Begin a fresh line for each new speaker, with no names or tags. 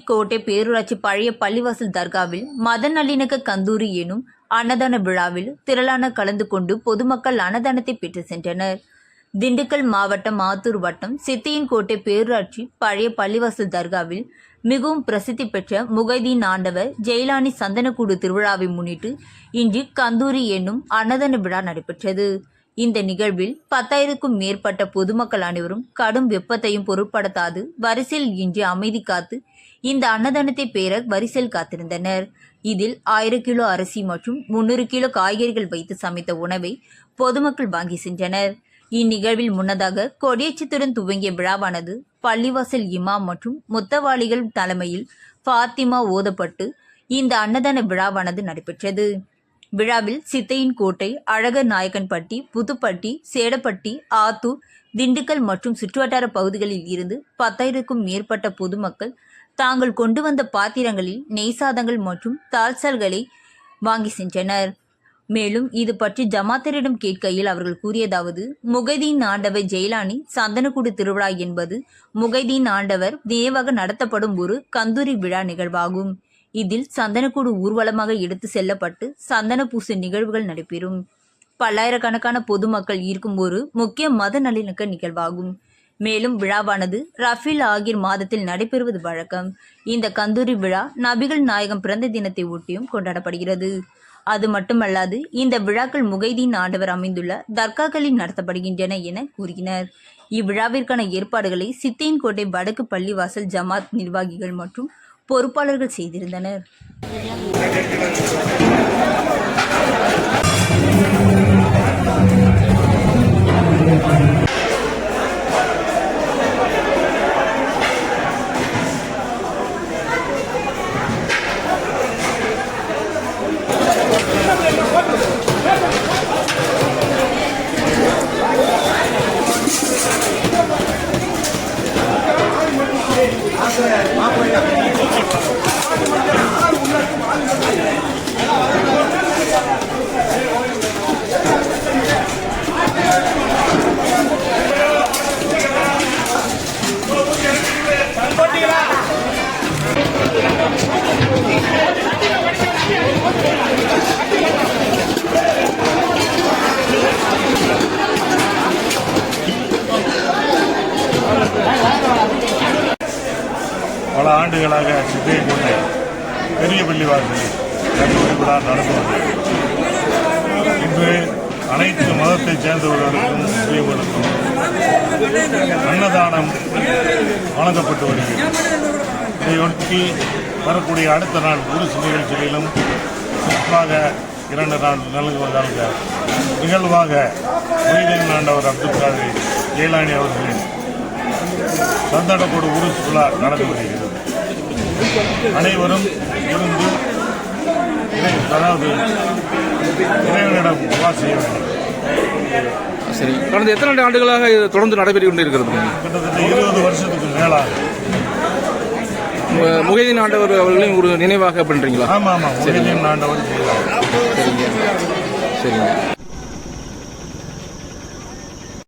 கோட்டை பேரூராட்சி பழைய பள்ளிவாசல் தர்காவில் மத நல்லிணக்க கந்தூரி எனும் அன்னதான விழாவில் திரளான கலந்து கொண்டு பொதுமக்கள் அன்னதானத்தை பெற்று சென்றனர். திண்டுக்கல் மாவட்டம் ஆத்தூர் வட்டம் சித்தியன்கோட்டை பேரூராட்சி பழைய பள்ளிவாசல் தர்காவில் மிகவும் பிரசித்தி பெற்ற முகைதீன் ஆண்டவர் ஜெயிலானி சந்தனக்கூடு திருவிழாவை முன்னிட்டு இன்று கந்தூரி என்னும் அன்னதான விழா நடைபெற்றது. இந்த நிகழ்வில் பத்தாயிரக்கும் மேற்பட்ட பொதுமக்கள் அனைவரும் கடும் வெப்பத்தையும் பொருட்படுத்தாது வரிசையில் இன்றி அமைதி காத்து இந்த அன்னதானத்தை பெற வரிசையில் காத்திருந்தனர். இதில் ஆயிரம் கிலோ அரிசி மற்றும் முன்னூறு கிலோ காய்கறிகள் வைத்து சமைத்த உணவை பொதுமக்கள் வாங்கி சென்றனர். இந்நிகழ்வில் முன்னதாக கொடியேற்றத்துடன் துவங்கிய விழாவானது பள்ளிவாசல் இமாம் மற்றும் முத்தவாளிகள் தலைமையில் ஃபாத்திமா ஓதப்பட்டு இந்த அன்னதான விழாவானது நடைபெற்றது. விழாவில் சித்தையின் கோட்டை அழகர் நாயக்கன்பட்டி புதுப்பட்டி சேடப்பட்டி ஆத்தூர் திண்டுக்கல் மற்றும் சுற்றுவட்டார பகுதிகளில் இருந்து பத்தாயிரக்கும் மேற்பட்ட பொதுமக்கள் தாங்கள் கொண்டு வந்த பாத்திரங்களில் நெய் சாதங்கள் மற்றும் தால்சல்களை வாங்கி சென்றனர். மேலும் இது பற்றி ஜமாத்தரிடம் கேட்கையில் அவர்கள் கூறியதாவது முகைதீன் ஆண்டவர் ஜெயிலானி சந்தனக்குடு திருவிழா என்பது முகைதீன் ஆண்டவர் நினைவாக நடத்தப்படும் ஒரு கந்தூரி விழா நிகழ்வாகும். இதில் சந்தனக்கூடு ஊர்வலமாக எடுத்து செல்லப்பட்டு சந்தன பூசு நிகழ்வுகள் நடைபெறும். பல்லாயிரக்கணக்கான பொதுமக்கள் ஈர்க்கும் ஒரு முக்கிய மத நல்லிணக்க நிகழ்வாகும். மேலும் விழாவானது ரஃபீல் ஆகிர் மாதத்தில் நடைபெறுவது வழக்கம். இந்த கந்தூரி விழா நபிகள் நாயகம் பிறந்த தினத்தை ஒட்டியும் கொண்டாடப்படுகிறது. அது மட்டுமல்லாது இந்த விழாக்கள் முகைதீன் ஆண்டவர் அமைந்துள்ள தர்காக்களில் நடத்தப்படுகின்றன என கூறினர். இவ்விழாவிற்கான ஏற்பாடுகளை சித்தையன்கோட்டை வடக்கு பள்ளிவாசல் ஜமாத் நிர்வாகிகள் மற்றும் பொறுப்பாளர்கள் செய்திருந்தனர்.
மாப்பிள்ளை பல ஆண்டுகளாக சித்தையக்கோட்டை பெரிய பள்ளிவாசலில் கல்லூரி விழா நடந்து வந்தது இன்று அனைத்து மதத்தைச் சேர்ந்தவர்களுக்கும் முஸ்லீம்களுக்கும் அன்னதானம் வழங்கப்பட்டு வருகிறது. இதையொட்டி வரக்கூடிய அடுத்த நாள் உருசு நிகழ்ச்சிகளிலும் சிறப்பாக இரண்டு நாள் நிலவுவதாக நிகழ்வாக உயிரின் ஆண்டவர் அப்துல் காதிர் ஜெயலானி அவர்களின் சந்தனக்கோடு உருசு விழா நடந்து வருகிறது. அனைவரும் இருந்து இறை அதாவது இறைவனிடம் துவா செய்ய வேண்டும்.
சரி. கடந்த எத்தனை ஆண்டுகளாக இது தொடர்ந்து நடைபெற்று கொண்டிருக்கிறது?
கிட்டத்தட்ட இருபது வருஷத்துக்கு மேலாக.
முகைதீன் ஆண்டவர் அவர்களையும் ஒரு நினைவாக பண்றீங்களா?
ஆமா ஆமா உதயம் ஆண்டவர்
சரிங்க. சரிங்க.